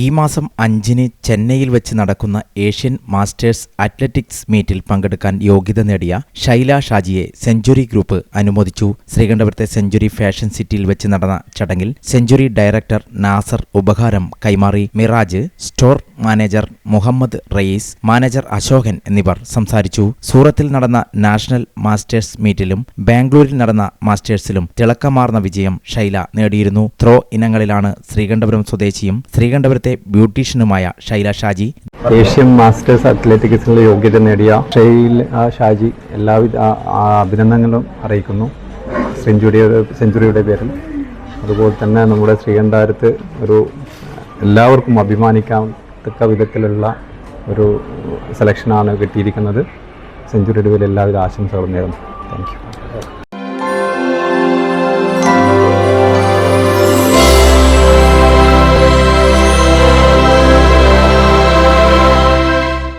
ഈ മാസം അഞ്ചിന് ചെന്നൈയിൽ വെച്ച് നടക്കുന്ന ഏഷ്യൻ മാസ്റ്റേഴ്സ് അത്ലറ്റിക്സ് മീറ്റിൽ പങ്കെടുക്കാൻ യോഗ്യത നേടിയ ഷൈല ഷാജിയെ സെഞ്ചുറി ഗ്രൂപ്പ് അനുമോദിച്ചു. ശ്രീകണ്ഠപുരത്തെ സെഞ്ചുറി ഫാഷൻ സിറ്റിയിൽ വെച്ച് നടന്ന ചടങ്ങിൽ സെഞ്ചുറി ഡയറക്ടർ നാസർ ഉപഹാരം കൈമാറി. Miraj store manager Muhammad Rayees manager Ashokan എന്നിവർ സംസാരിച്ചു. സൂറത്തിൽ നടന്ന നാഷണൽ മാസ്റ്റേഴ്സ് മീറ്റിലും ബാംഗ്ലൂരിൽ നടന്ന മാസ്റ്റേഴ്സിലും തിളക്കമാർന്ന വിജയം ഷൈല നേടിയിരുന്നു. ത്രോ ഇനങ്ങളിലാണ് ശ്രീകണ്ഠപുരം സ്വദേശിയും ശ്രീകണ്ഠപുരത്തെ ബ്യൂട്ടീഷ്യനുമായ ഷൈല ഷാജി. ഏഷ്യൻ മാസ്റ്റേഴ്സ് അത്ലറ്റിക്സിനുള്ള യോഗ്യത നേടിയ ഷൈല ഷാജി എല്ലാവിധ അഭിനന്ദനങ്ങളും അറിയിക്കുന്നു. സെഞ്ചുറിയുടെ സെഞ്ചുറിയുടെ പേരിൽ. അതുപോലെ തന്നെ നമ്മുടെ ശ്രീകണ്ഠാരത്ത് ഒരു എല്ലാവർക്കും അഭിമാനിക്കത്തക്ക വിധത്തിലുള്ള ഒരു സെലക്ഷനാണ് കിട്ടിയിരിക്കുന്നത്. സെഞ്ചുറിയുടെ പേരിൽ എല്ലാവിധ ആശംസകളും നേരുന്നു. താങ്ക്